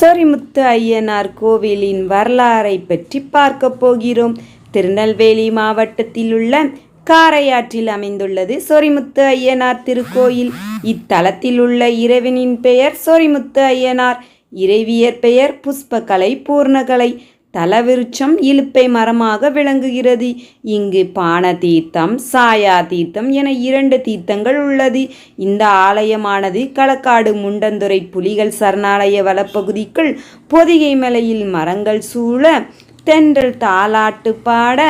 சொரிமுத்து ஐயனார் கோவிலின் வரலாறை பற்றி பார்க்க போகிறோம். திருநெல்வேலி மாவட்டத்தில் உள்ள காரையாற்றில் அமைந்துள்ளது சொரிமுத்து ஐயனார் திருக்கோயில். இத்தலத்தில் உள்ள இறைவனின் பெயர் சொரிமுத்து ஐயனார். இறைவியர் பெயர் புஷ்பகலை பூர்ணகலை. தலவிருட்சம் இலுப்பை மரமாக விளங்குகிறது. இங்கு பான தீர்த்தம் சாயா தீர்த்தம் என இரண்டு தீர்த்தங்கள் உள்ளது. இந்த ஆலயமானது களக்காடு முண்டந்துறை புலிகள் சரணாலய வளப்பகுதிக்குள் பொதிகை மலையில் மரங்கள் சூழ தென்றல் தாலாட்டு பாட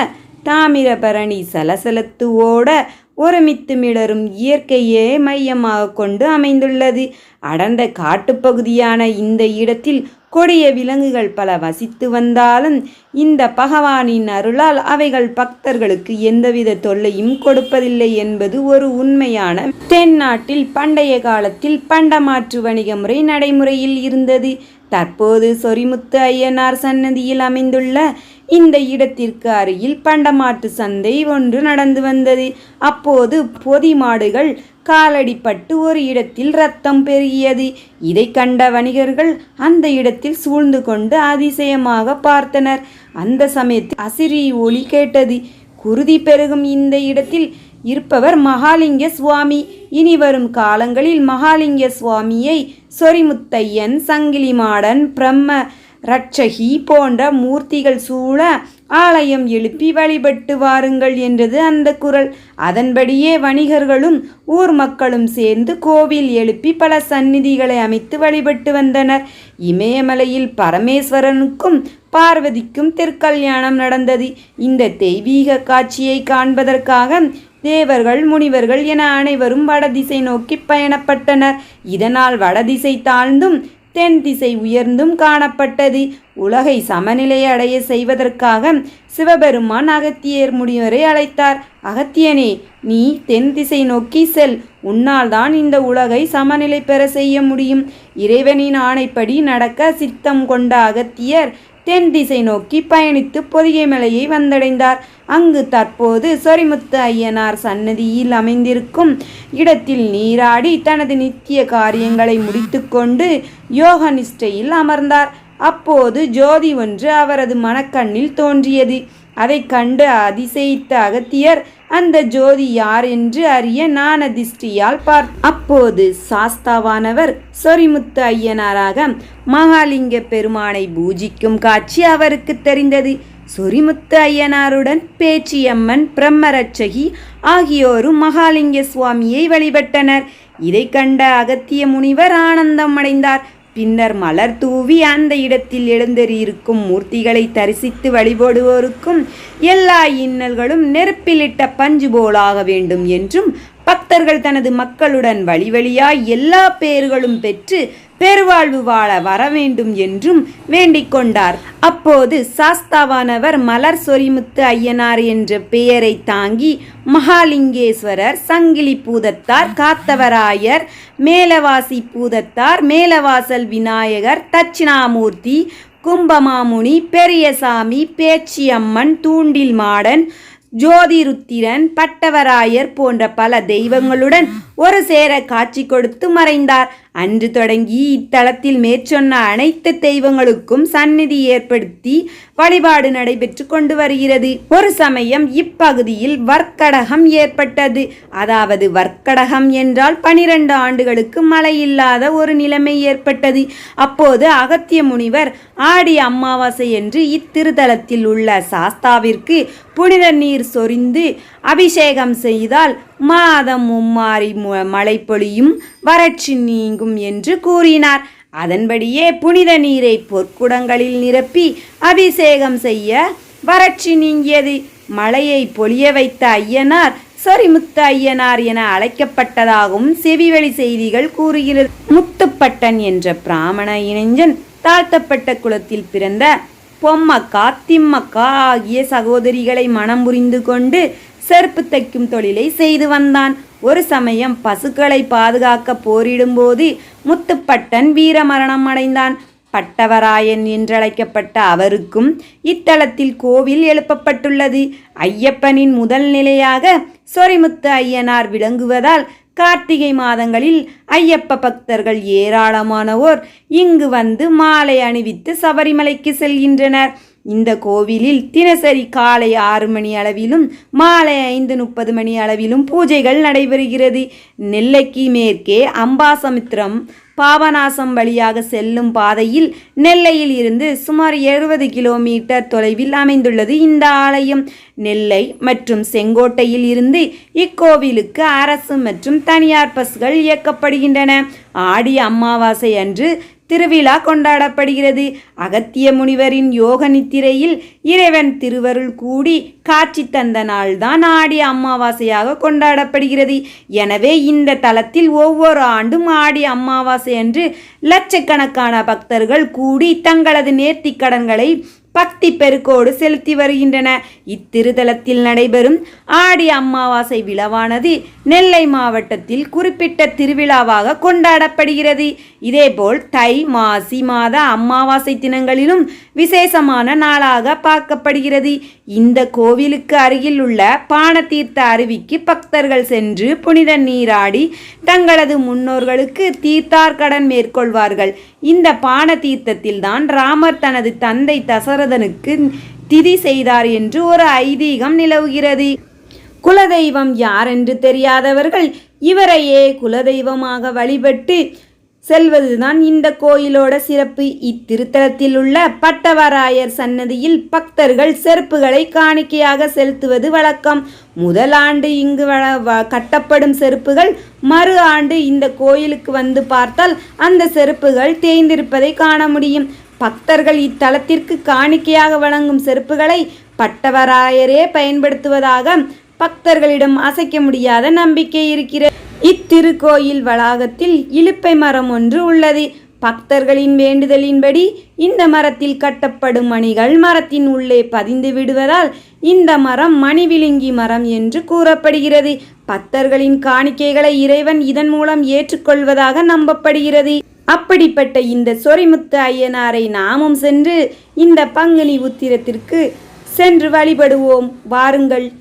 தாமிரபரணி சலசலத்து ஓட ஒருமித்து மிளரும் இயற்கையே மையமாக கொண்டு அமைந்துள்ளது. அடர்ந்த காட்டுப்பகுதியான இந்த இடத்தில் கொடிய விலங்குகள் பல வசித்து வந்தாலும் இந்த பகவானின் அருளால் அவைகள் பக்தர்களுக்கு எந்தவித தொல்லையும் கொடுப்பதில்லை என்பது ஒரு உண்மையான தென்னாட்டில் பண்டைய காலத்தில் பண்டமாற்று வணிக முறை நடைமுறையில் இருந்தது. தற்போது சொரிமுத்து ஐயனார் சன்னதியில் அமைந்துள்ள இந்த இடத்திற்கு அருகில் பண்டமாட்டு சந்தை ஒன்று நடந்து வந்தது. அப்போது பொதி மாடுகள் காலடிப்பட்டு ஒரு இடத்தில் ரத்தம் பெருகியது. இதை கண்ட வணிகர்கள் அந்த இடத்தில் சூழ்ந்து கொண்டு அதிசயமாக பார்த்தனர். அந்த சமயத்தில் அசிரி ஒளி கேட்டது. குருதி பெருகும் இந்த இடத்தில் இருப்பவர் மகாலிங்க சுவாமி. இனி வரும் காலங்களில் மகாலிங்க சுவாமியை சொரிமுத்தையன் சங்கிலிமாடன் பிரம்ம ரட்சகி போன்ற மூர்த்திகள் சூழ ஆலயம் எழுப்பி வழிபட்டு வாருங்கள் என்றது அந்த குரல். அதன்படியே வணிகர்களும் ஊர் மக்களும் சேர்ந்து கோவில் எழுப்பி பல சந்நிதிகளை அமைத்து வழிபட்டு வந்தனர். இமயமலையில் பரமேஸ்வரனுக்கும் பார்வதிக்கும் திருக்கல்யாணம் நடந்தது. இந்த தெய்வீக காட்சியை காண்பதற்காக தேவர்கள் முனிவர்கள் என அனைவரும் வடதிசை நோக்கி பயணப்பட்டனர். இதனால் வடதிசை தாழ்ந்தும் தென் திசை உயர்ந்தும் காணப்பட்டது. உலகை சமநிலை அடைய செய்வதற்காக சிவபெருமான் அகத்தியர் முனிவரை அழைத்தார். அகத்தியனே நீ தென் திசை நோக்கி செல். உன்னால் தான் இந்த உலகை சமநிலை பெற செய்ய முடியும். இறைவனின் ஆணைப்படி நடக்க சித்தம் கொண்ட அகத்தியர் தென் திசை நோக்கி பயணித்து பொதிகை மலையை வந்தடைந்தார். அங்கு தற்போது சொரிமுத்து ஐயனார் சன்னதியில் அமைந்திருக்கும் இடத்தில் நீராடி தனது நித்திய காரியங்களை முடித்துக்கொண்டு யோக நிஷ்டையில் அமர்ந்தார். அப்போது ஜோதி ஒன்று அவரது மனக்கண்ணில் தோன்றியது. அதைக் கண்டு அதிசயித்த அகத்தியர் அந்த ஜோதி யார் என்று அறிய நான் அதிர்ஷ்டியால் பார் அப்போது சாஸ்தாவானவர் சொரிமுத்து ஐயனாராக மகாலிங்க பெருமானை பூஜிக்கும் காட்சி அவருக்கு தெரிந்தது. சொரிமுத்து ஐயனாருடன் பேச்சியம்மன் பிரம்மரட்சகி ஆகியோரும் மகாலிங்க சுவாமியை வழிபட்டனர். இதை கண்ட அகத்திய முனிவர் ஆனந்தம் அடைந்தார். பின்னர் மலர் தூவி அந்த இடத்தில் எழுந்தறியிருக்கும் மூர்த்திகளை தரிசித்து வழிபடுவோருக்கும் எல்லா இன்னல்களும் நெருப்பிலிட்ட பஞ்சு போலாக வேண்டும் என்றும் பக்தர்கள் தனது மக்களுடன் வழிவழியாய் எல்லா பேர்களும் பெற்று பெருவாழ்வு வாழ வர வேண்டும் என்றும் வேண்டிக் கொண்டார். அப்போது சாஸ்தாவானவர் மலர் சொரிமுத்து ஐயனார் என்ற பெயரை தாங்கி மகாலிங்கேஸ்வரர் சங்கிலி பூதத்தார் காத்தவராயர் மேலவாசி பூதத்தார் மேலவாசல் விநாயகர் தட்சிணாமூர்த்தி கும்பமாமுனி பெரியசாமி பேச்சியம்மன் தூண்டில் மாடன் ஜோதிருத்திரன் பட்டவராயர் போன்ற பல தெய்வங்களுடன் ஒரு சேர காட்சி கொடுத்து மறைந்தார். அன்று தொடங்கி இத்தலத்தில் மேற்சொன்ன அனைத்து தெய்வங்களுக்கும் சந்நிதி ஏற்படுத்தி வழிபாடு நடைபெற்று கொண்டு வருகிறது. ஒரு சமயம் இப்பகுதியில் வர்க்கடகம் ஏற்பட்டது. அதாவது வர்க்கடகம் என்றால் பனிரெண்டு ஆண்டுகளுக்கு மழை இல்லாத ஒரு நிலைமை ஏற்பட்டது. அப்போது அகத்திய முனிவர் ஆடி அமாவாசை என்று இத்திருத்தலத்தில் உள்ள சாஸ்தாவிற்கு புனித நீர் சொரிந்து அபிஷேகம் செய்தால் மாதம் மும்மாறி மழை பொழியும் வறட்சி நீங்கும் என்று கூறினார். அதன்படியே புனித நீரை பொற்குடங்களில் நிரப்பி அபிஷேகம் செய்ய வறட்சி நீங்கியது. மழையை பொழிய வைத்த ஐயனார் சரிமுத்த ஐயனார் என அழைக்கப்பட்டதாகவும் செவிவெளி செய்திகள் கூறுகிறது. முத்துப்பட்டன் என்ற பிராமண இளைஞன் தாழ்த்தப்பட்ட குலத்தில் பிறந்த பொம்மக்கா திம்மக்கா ஆகிய சகோதரிகளை மனம் புரிந்து கொண்டு செருப்பு தைக்கும் தொழிலை செய்து வந்தான். ஒரு சமயம் பசுக்களை பாதுகாக்க போரிடும்போது முத்துப்பட்டன் வீரமரணம் அடைந்தான். பட்டவராயன் என்றழைக்கப்பட்ட அவருக்கும் இத்தலத்தில் கோவில் எழுப்பப்பட்டுள்ளது. ஐயப்பனின் முதல் நிலையாக சொரிமுத்து ஐயனார் விளங்குவதால் கார்த்திகை மாதங்களில் ஐயப்ப பக்தர்கள் ஏராளமானோர் இங்கு வந்து மாலை அணிவித்து சபரிமலைக்கு செல்கின்றனர். இந்த கோவிலில் தினசரி காலை ஆறு மணி அளவிலும் மாலை ஐந்து முப்பது மணி அளவிலும் பூஜைகள் நடைபெறுகிறது. நெல்லைக்கு மேற்கே அம்பாசமுத்திரம் பாபநாசம் வழியாக செல்லும் பாதையில் நெல்லையில் இருந்து சுமார் எழுபது கிலோமீட்டர் தொலைவில் அமைந்துள்ளது இந்த ஆலயம். நெல்லை மற்றும் செங்கோட்டையில் இருந்து இக்கோவிலுக்கு அரசு மற்றும் தனியார் பஸ்கள் இயக்கப்படுகின்றன. ஆடி அமாவாசை அன்று திருவிழா கொண்டாடப்படுகிறது. அகத்திய முனிவரின் யோக நித்திரையில் இறைவன் திருவருள் கூடி காட்சி தந்த நாள்தான் ஆடி அமாவாசையாக கொண்டாடப்படுகிறது. எனவே இந்த தலத்தில் ஒவ்வொரு ஆண்டும் ஆடி அமாவாசை அன்று லட்சக்கணக்கான பக்தர்கள் கூடி தங்களது நேர்த்திக் கடன்களை பக்தி பெருக்கோடு செலுத்தி வருகின்றன. இத்திருத்தலத்தில் நடைபெறும் ஆடி அமாவாசை விழாவானது நெல்லை மாவட்டத்தில் குறிப்பிட்ட திருவிழாவாக கொண்டாடப்படுகிறது. இதேபோல் தை மாசி மாத அமாவாசை தினங்களிலும் விசேஷமான நாளாக பார்க்கப்படுகிறது. இந்த கோவிலுக்கு அருகில் உள்ள பானதீர்த்த அருவிக்கு பக்தர்கள் சென்று புனித நீராடி தங்களது முன்னோர்களுக்கு தீர்த்தார்கடன் மேற்கொள்வார்கள். இந்த பானதீர்த்தத்தில் தான் ராமர் தனது தந்தை தசரதனுக்கு திதி செய்தார் என்று ஒரு ஐதீகம் நிலவுகிறது. குலதெய்வம் யார் என்று தெரியாதவர்கள் இவரையே குலதெய்வமாக வழிபட்டு செல்வதுதான் இந்த கோயிலோட சிறப்பு. இத்திருத்தலத்தில் உள்ள பட்டவராயர் சன்னதியில் பக்தர்கள் செருப்புகளை காணிக்கையாக செலுத்துவது வழக்கம். முதல் ஆண்டு இங்கு கட்டப்படும் செருப்புகள் மறு ஆண்டு இந்த கோயிலுக்கு வந்து பார்த்தால் அந்த செருப்புகள் தேய்ந்திருப்பதை காண முடியும். பக்தர்கள் இத்தலத்திற்கு காணிக்கையாக வழங்கும் செருப்புகளை பட்டவராயரே பயன்படுத்துவதாக பக்தர்களிடம் அசைக்க முடியாத நம்பிக்கை இருக்கிறது. இத்திருக்கோயில் வளாகத்தில் இலுப்பை மரம் ஒன்று உள்ளது. பக்தர்களின் வேண்டுதலின்படி இந்த மரத்தில் கட்டப்படும் மணிகள் மரத்தின் உள்ளே பதிந்து விடுவதால் இந்த மரம் மணிவிழுங்கி மரம் என்று கூறப்படுகிறது. பக்தர்களின் காணிக்கைகளை இறைவன் இதன் மூலம் ஏற்றுக்கொள்வதாக நம்பப்படுகிறது. அப்படிப்பட்ட இந்த சொரிமுத்து ஐயனாரை நாமும் சென்று இந்த பங்குனி உத்திரத்திற்கு சென்று வழிபடுவோம். வாருங்கள்.